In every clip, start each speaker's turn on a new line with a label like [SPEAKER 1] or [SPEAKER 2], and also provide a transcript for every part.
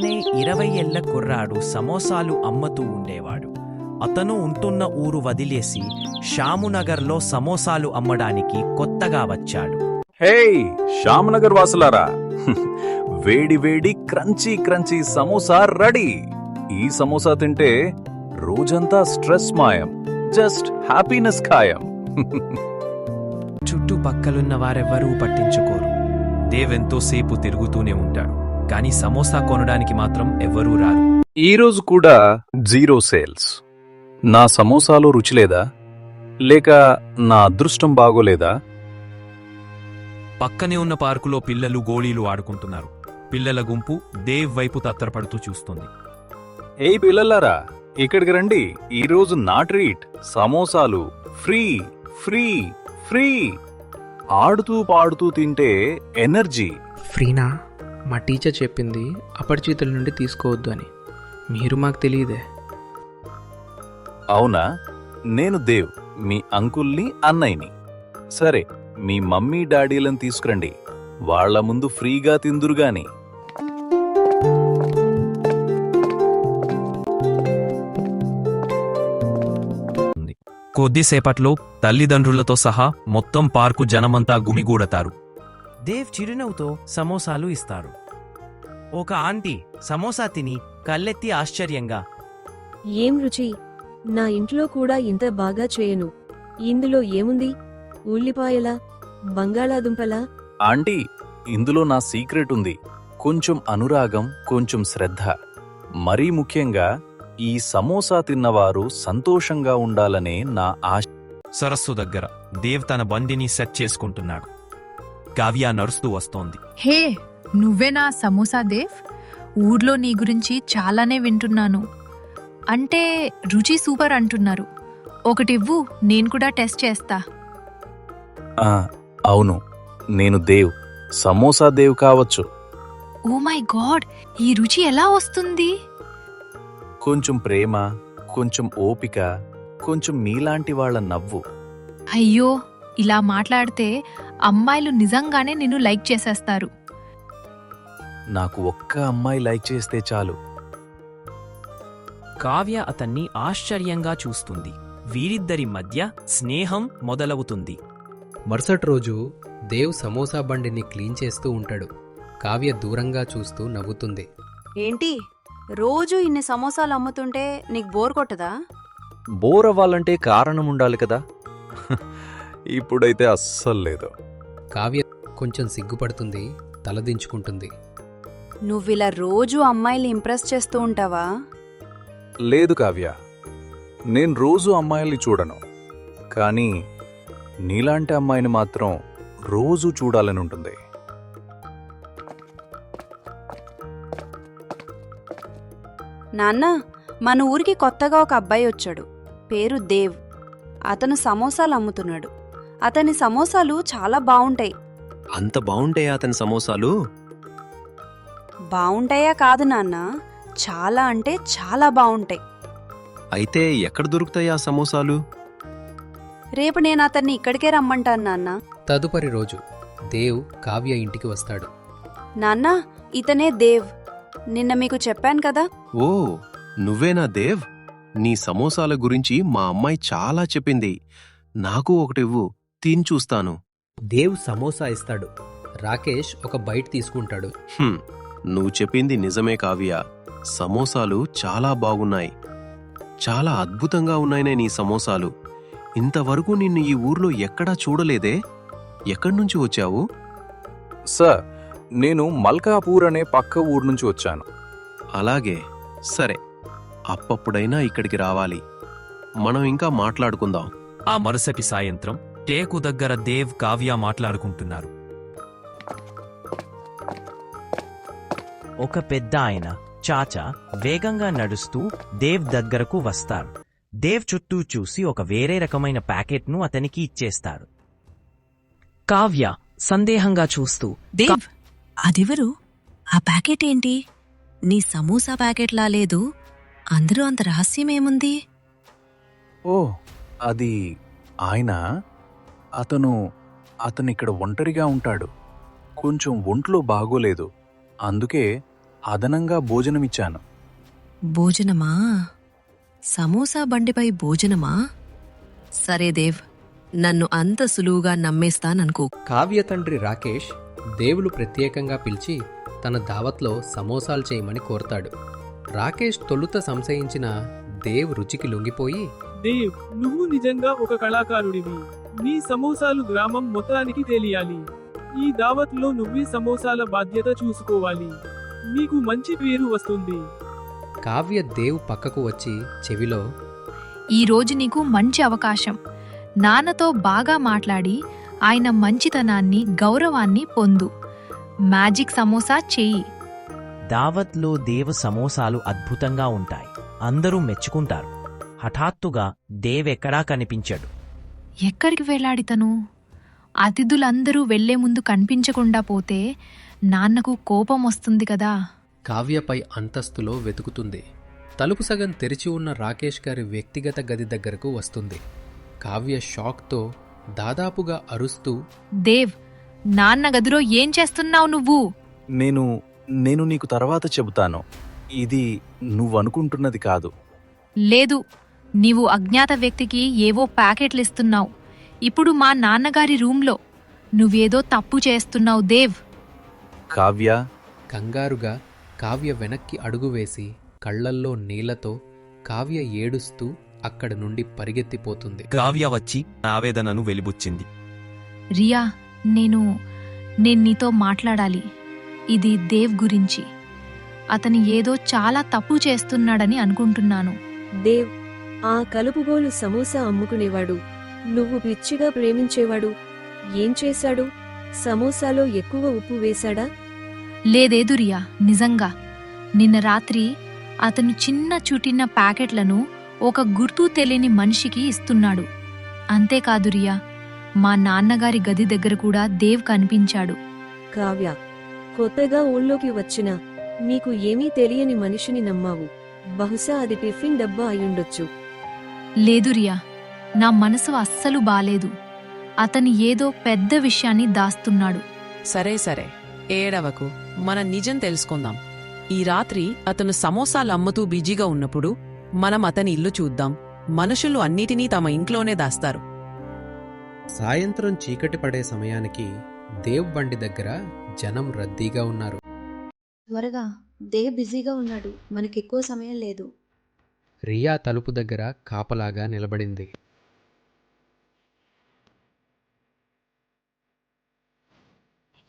[SPEAKER 1] అనే ఇరవై ఏళ్ళ కుర్రాడు సమోసాలు అమ్ముతూ ఉండేవాడు. అతను ఉంటున్న ఊరు వదిలేసి షామునగర్లో సమోసాలు అమ్మడానికి కొత్తగా వచ్చాడు.
[SPEAKER 2] హేయ్ శ్యామనగర్ వాసులారా. వేడి వేడి క్రంచీ క్రంచీ సమోసా రెడీ. ఈ సమోసా తింటే రోజంతా స్ట్రెస్ మాయం జస్ట్ హ్యాపీనెస్ ఖాయం.
[SPEAKER 1] చుట్టుపక్కలున్న వారెవ్వరూ పట్టించుకోరు. దేవ్ ఎంతోసేపు తిరుగుతూనే ఉంటాడు. కానీ సమోసా కొనడానికి మాత్రం ఎవ్వరూ రారు.
[SPEAKER 2] ఈ రోజు కూడా జీరో సేల్స్. నా సమోసాలో రుచి లేదా? లేక నా అదృష్టం బాగోలేదా?
[SPEAKER 1] పక్కనే ఉన్న పార్కులో పిల్లలు గోళీలు ఆడుకుంటున్నారు. పిల్లల గుంపు దేవ్ వైపు తత్తరపడుతూ చూస్తుంది.
[SPEAKER 2] ఏయ్ పిల్లలారా ఇక్కడికి రండి. ఈరోజు నా ట్రీట్. సమోసాలు ఫ్రీ ఫ్రీ ఫ్రీ. ఆడుతూ పాడుతూ తింటే ఎనర్జీ.
[SPEAKER 3] ఫ్రీనా? మా టీచర్ చెప్పింది అపరిచితుల నుండి తీసుకోవద్దు అని. మీరు మాకు తెలియదే.
[SPEAKER 2] అవునా? నేను దేవ్ మీ అంకుల్ని అన్నయ్యని. సరే మీ మమ్మీ డాడీలను తీసుకురండి. వాళ్ళ ముందు ఫ్రీగా తిందురుగాని
[SPEAKER 1] కొద్దిసేపట్లో తల్లిదండ్రులతో సహా మొత్తం పార్కు జనమంతా గుమిగూడతారు. దేవ్ చిరునవ్వుతో సమోసాలు ఇస్తారు. ఒక ఆంటీ సమోసా తిని కళ్ళెత్తి ఆశ్చర్యంగా
[SPEAKER 4] ఏం రుచి? నా ఇంట్లో కూడా ఇంత బాగా చేయను. ఇందులో ఏముంది? ఉల్లిపాయలా? బంగాళాదుంపలా?
[SPEAKER 2] ఆంటీ ఇందులో నా సీక్రెట్ ఉంది. కొంచెం అనురాగం కొంచెం శ్రద్ధ. మరీ ముఖ్యంగా ఈ సమోసా తిన్నవారు సంతోషంగా ఉండాలనే నా ఆశ.
[SPEAKER 1] సరస్సు దగ్గర దేవ్ తన బండిని సెట్ చేసుకుంటున్నాడు. కావ్య నడుస్తూ వస్తోంది.
[SPEAKER 5] హే నువ్వేనా సమోసా దేవ్? ఊర్లో నీ గురించి చాలానే వింటున్నాను. అంటే రుచి సూపర్ అంటున్నారు. ఒకటివ్వు నేను కూడా టెస్ట్ చేస్తా.
[SPEAKER 2] అవును. నేను దేవ్. సమోసా దేవ్ కావచ్చు.
[SPEAKER 5] Oh my God! ఈ రుచి ఎలా వస్తుంది?
[SPEAKER 2] కొంచెం ప్రేమ కొంచెం ఓపిక కొంచెం మీలాంటి వాళ్ళ నవ్వు.
[SPEAKER 5] అయ్యో! ఇలా మాట్లాడితే అమ్మాయిలు నిజంగానే నిన్ను లైక్ చేసేస్తారు.
[SPEAKER 2] నాకు ఒక్క అమ్మాయి లైక్ చేస్తే చాలు.
[SPEAKER 1] కావ్య అతన్ని ఆశ్చర్యంగా చూస్తుంది. వీరిద్దరి మధ్య స్నేహం మొదలవుతుంది.
[SPEAKER 6] మరుసటి రోజు దేవ్ సమోసా బండిని క్లీన్ చేస్తూ ఉంటాడు. కావ్య దూరంగా చూస్తూ నవ్వుతుంది.
[SPEAKER 7] ఏంటి? రోజు ఇన్ని సమోసాలు అమ్ముతుంటే నీకు బోర్ కొట్టదా?
[SPEAKER 2] బోర్ అవ్వాలంటే కారణం ఉండాలి కదా. ఇప్పుడైతే అస్సలు లేదు.
[SPEAKER 6] కావ్య కొంచెం సిగ్గుపడుతుంది తలదించుకుంటుంది.
[SPEAKER 7] నువ్విలా రోజు అమ్మాయిలు ఇంప్రెస్ చేస్తూ ఉంటావా?
[SPEAKER 2] లేదు కావ్య. నేను రోజు అమ్మాయిల్ని చూడను. కానీ నీలాంటి అమ్మాయిని మాత్రం రోజు చూడాలని ఉంటుంది.
[SPEAKER 7] నాన్న మన ఊరికి కొత్తగా ఒక అబ్బాయి వచ్చాడు. పేరు దేవ్. అతను సమోసాలు అమ్ముతున్నాడు. అతని సమోసాలు చాలా బావుంటాయి.
[SPEAKER 8] అంత బావుంటాయా అతని సమోసాలు?
[SPEAKER 7] బావుంటాయా కాదు నాన్న. చాలా అంటే చాలా బావుంటాయి.
[SPEAKER 8] అయితే ఎక్కడ దొరుకుతాయి ఆ సమోసాలు?
[SPEAKER 7] రేపు నేను అతన్ని ఇక్కడికే రమ్మంటాను నాన్న.
[SPEAKER 6] తదుపరి రోజు దేవ్ కావ్య ఇంటికి వస్తాడు.
[SPEAKER 7] నాన్న ఇతనే దేవ్. నిన్న మీకు చెప్పాను కదా.
[SPEAKER 8] ఓ నువ్వేనా దేవ్? నీ సమోసాల గురించి మా అమ్మాయి చాలా చెప్పింది. నాకు ఒకటివ్వు తిని చూస్తాను.
[SPEAKER 6] దేవ్ సమోసా ఇస్తాడు. రాకేష్ ఒక బైట్ తీసుకుంటాడు.
[SPEAKER 8] హ్మ్, నువ్వు చెప్పింది నిజమే కావ్య. సమోసాలు చాలా బాగున్నాయి. చాలా అద్భుతంగా ఉన్నాయినే నీ సమోసాలు. ఇంతవరకు నిన్ను ఈ ఊర్లో ఎక్కడా చూడలేదే? ఎక్కడి నుంచి వచ్చావు?
[SPEAKER 2] సార్ నేను మల్కాపూర్ అనే పక్క ఊరు నుంచి వచ్చాను.
[SPEAKER 8] అలాగే. సరే. అప్పప్పుడైనా ఇక్కడికి రావాలి. మనం ఇంకా మాట్లాడుకుందాం.
[SPEAKER 1] ఆ మరుసటి సాయంత్రం టేకు దగ్గర దేవ్ కావ్య మాట్లాడుకుంటున్నారు. ఒక పెద్ద ఆయన చాచా వేగంగా నడుస్తూ దేవ్ దగ్గరకు వస్తాడు. దేవ్ చుట్టూ చూసి ఒక వేరే రకమైన ప్యాకెట్ను అతనికి ఇచ్చేస్తాడు. కావ్య సందేహంగా చూస్తూ
[SPEAKER 9] దేవ్ అదెవరు? ఆ ప్యాకెట్ ఏంటి? నీ సమోసా ప్యాకెట్లా లేదు? అందరూ అంత రహస్యమేముంది?
[SPEAKER 2] ఓ అది ఆయన? అతను అతను ఇక్కడ ఒంటరిగా ఉంటాడు. కొంచెం ఒంట్లో బాగోలేదు. అందుకే అదనంగా భోజనమిచ్చాను.
[SPEAKER 9] భోజనమా? సమోసా బండిపై భోజనమా? సరే దేవ్ నన్ను అంత సులువుగా నమ్మేస్తాననుకో.
[SPEAKER 6] కావ్య తండ్రి రాకేష్ దేవులు ప్రత్యేకంగా పిలిచి తన దావత్లో సమోసాలు చేయమని కోరతాడు. రాకేష్ తొలుత సంశయించిన దేవ్ రుచికి లొంగిపోయి
[SPEAKER 10] దేవ్ నువ్వు నిజంగా ఒక కళాకారుడివి. నీ సమోసాలు గ్రామం మొత్తానికి తెలియాలి. ఈ దావత్లో నువ్వే సమోసాల బాధ్యత చూసుకోవాలి. నీకు మంచి పేరు వస్తుంది.
[SPEAKER 6] కావ్య దేవ్ పక్కకు వచ్చి చెవిలో
[SPEAKER 5] ఈ రోజు నీకు మంచి అవకాశం. నాన్నతో బాగా మాట్లాడి ఆయన మంచితనాన్ని గౌరవాన్ని పొందు. మ్యాజిక్ సమోసా చెయ్యి
[SPEAKER 1] దావత్లో దేవ్ సమోసాలు అద్భుతంగా ఉంటాయి. అందరూ మెచ్చుకుంటారు. హఠాత్తుగా దేవ్ ఎక్కడా కనిపించడు.
[SPEAKER 5] ఎక్కడికి వెళ్ళాడితను అతిథులందరూ వెళ్ళే ముందు కనిపించకుండా పోతే నాన్నకు కోపం వస్తుంది కదా.
[SPEAKER 6] కావ్యపై అంతస్తులో వెతుకుతుంది. తలుపు సగం తెరిచి ఉన్న రాకేష్ గారి వ్యక్తిగత గది దగ్గరకు వస్తుంది. కావ్య షాక్తో దాదాపుగా అరుస్తూ
[SPEAKER 5] దేవ్ నాన్న గదిలో ఏం చేస్తున్నావు నువ్వు?
[SPEAKER 2] నేను నేను నీకు తర్వాత చెబుతాను. ఇది నువ్వనుకుంటున్నది కాదు.
[SPEAKER 5] లేదు నీవు అజ్ఞాత వ్యక్తికి ఏవో ప్యాకెట్లు ఇస్తున్నావు ఇప్పుడు మా నాన్నగారి రూంలో నువ్వేదో తప్పు చేస్తున్నావు దేవ్.
[SPEAKER 2] కావ్య
[SPEAKER 6] కంగారుగా కావ్య వెనక్కి అడుగు వేసి కళ్ళల్లో నీళ్ళతో కావ్య ఏడుస్తూ అక్కడి నుండి పరిగెత్తిపోతుంది.
[SPEAKER 11] కావ్య వచ్చి ఆవేదనను వెలిబుచ్చింది.
[SPEAKER 5] రియా నేను నేను నీతో మాట్లాడాలి. ఇది దేవ్ గురించి. అతను ఏదో చాలా తప్పు చేస్తున్నాడని అనుకుంటున్నాను.
[SPEAKER 4] దేవ్ ఆ కలుపుగోలు సమోసా అమ్ముకునేవాడు. నువ్వు పిచ్చిగా ప్రేమించేవాడు. ఏం చేశాడు? సమోసాలో ఎక్కువ ఉప్పు వేశాడా?
[SPEAKER 5] లేదేదు రియా నిజంగా. నిన్న రాత్రి అతను చిన్న చుటిన్న ప్యాకెట్లను ఒక గుర్తు తెలియని మనిషికి ఇస్తున్నాడు. అంతేకాదు రియా మా నాన్నగారి గది దగ్గర కూడా దేవ్ కనిపించాడు.
[SPEAKER 4] కావ్య కొత్తగా ఊళ్ళోకి వచ్చిన నీకు ఏమీ తెలియని మనిషిని నమ్మావు. బహుశా అది టిఫిన్ డబ్బా అయ్యుండొచ్చు.
[SPEAKER 5] లేదు రియా నా మనసు అస్సలు బాలేదు. అతను ఏదో పెద్ద విషయాన్ని దాస్తున్నాడు.
[SPEAKER 12] సరే సరే ఏడవకు. మన నిజం తెలుసుకుందాం. ఈ రాత్రి అతను సమోసాలు అమ్ముతూ బిజీగా ఉన్నప్పుడు మనం అతని ఇల్లు చూద్దాం. మనుషులు అన్నిటినీ తమ ఇంట్లోనే దాస్తారు.
[SPEAKER 6] సాయంత్రం చీకటి పడే సమయానికి దేవ్ బండి దగ్గర జనం రద్దీగా ఉన్నారు.
[SPEAKER 13] త్వరగా దేవ్ బిజీగా ఉన్నాడు. మనకి ఎక్కువ సమయం లేదు.
[SPEAKER 6] రియా తలుపు దగ్గర కాపలాగా నిలబడింది.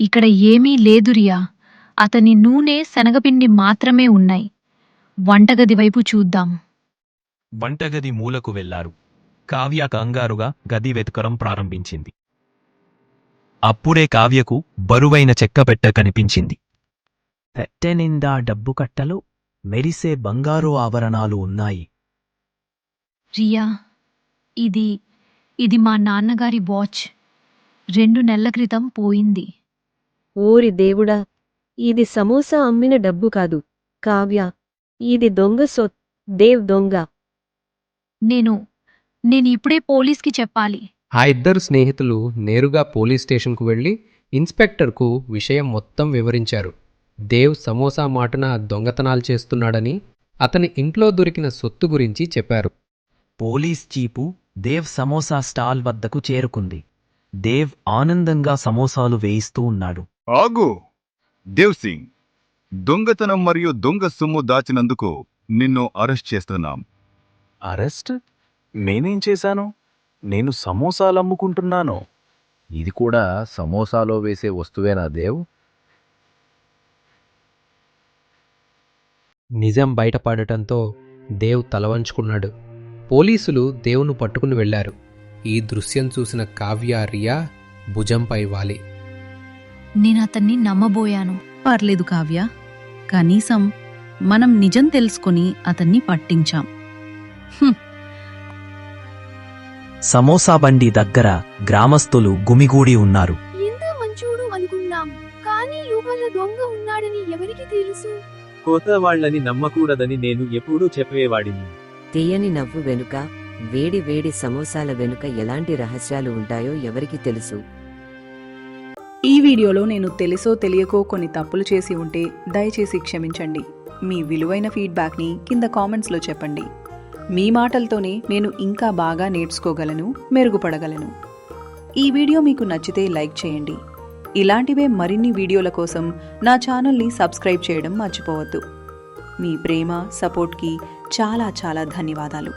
[SPEAKER 5] ఇక్కడ ఏమీ లేదు రియా. అతని నూనె శనగపిండి మాత్రమే ఉన్నాయి. వంటగది వైపు చూద్దాం.
[SPEAKER 11] వంటగది మూలకు వెళ్ళారు. కావ్య కంగారుగా గది వెతకడం ప్రారంభించింది. అప్పుడే కావ్యకు బరువైన చెక్కపెట్ట కనిపించింది.
[SPEAKER 1] పెట్టె నిండా డబ్బు కట్టలు మెరిసే బంగారు ఆభరణాలు ఉన్నాయి.
[SPEAKER 5] రియా ఇది ఇది మా నాన్నగారి వాచ్. రెండు నెలల క్రితం పోయింది.
[SPEAKER 4] ఓరి దేవుడా ఇది సమోసా అమ్మిన డబ్బు కాదు. కావ్య ఇది దొంగ సొత్ దేవ్ దొంగ.
[SPEAKER 5] నేను నేను ఇప్పుడే పోలీస్కి చెప్పాలి.
[SPEAKER 6] ఆ ఇద్దరు స్నేహితులు నేరుగా పోలీస్ స్టేషన్కు వెళ్ళి ఇన్స్పెక్టర్కు విషయం మొత్తం వివరించారు. దేవ్ సమోసా మాటున దొంగతనాలు చేస్తున్నాడని అతని ఇంట్లో దొరికిన సొత్తు గురించి చెప్పారు.
[SPEAKER 1] Police chief Dev samosa stall వద్దకు చేరుకుంది. దేవ్ ఆనందంగా సమోసాలు వేయిస్తూ ఉన్నాడు.
[SPEAKER 14] ఆగు! దేవ్ సింగ్ దొంగతనం మరియు దొంగ సొమ్ము దాచినందుకు నిన్ను అరెస్ట్ చేస్తున్నాం.
[SPEAKER 2] అరెస్ట్? నేనేం చేశాను? నేను సమోసాలు అమ్ముకుంటున్నాను.
[SPEAKER 15] ఇది కూడా సమోసాలో వేసే వస్తువేనా దేవ్?
[SPEAKER 6] నిజం బయటపడటంతో దేవ్ తలవంచుకున్నాడు పోలీసులు దేవును పట్టుకుని వెళ్ళారు ఈ దృశ్యం చూసిన కావ్య రియా భుజంపై వాలి.
[SPEAKER 5] నేను అతన్ని నమ్మబోయాను.
[SPEAKER 9] పర్లేదు కావ్య. కనీసం మనం నిజం తెలుసుకొని అతన్ని పట్టించాం.
[SPEAKER 1] సమోసా బండి దగ్గర గ్రామస్తులు గుమిగూడి ఉన్నారు.
[SPEAKER 5] ఎంత మంచోడు అనుకున్నాం. కానీ లోపల దొంగ ఉన్నాడని ఎవరికి తెలుసు?
[SPEAKER 10] కొత్త వాళ్ళని నమ్మకూడదని నేను ఎప్పుడూ చెప్పేవాడిని.
[SPEAKER 4] తీయని నవ్వు వెనుక వేడి వేడి సమోసాల వెనుక ఎలాంటి రహస్యాలు ఉంటాయో ఎవరికి తెలుసు?
[SPEAKER 16] ఈ వీడియోలో నేను తెలుసో తెలియకో కొన్ని తప్పులు చేసి ఉంటే దయచేసి క్షమించండి. మీ విలువైన ఫీడ్బ్యాక్ని కింద కామెంట్స్లో చెప్పండి. మీ మాటలతోనే నేను ఇంకా బాగా నేర్చుకోగలను మెరుగుపడగలను. ఈ వీడియో మీకు నచ్చితే లైక్ చేయండి. ఇలాంటివే మరిన్ని వీడియోల కోసం నా ఛానల్ని సబ్స్క్రైబ్ చేయడం మర్చిపోవద్దు. మీ ప్రేమ సపోర్ట్కి చాలా చాలా ధన్యవాదాలు.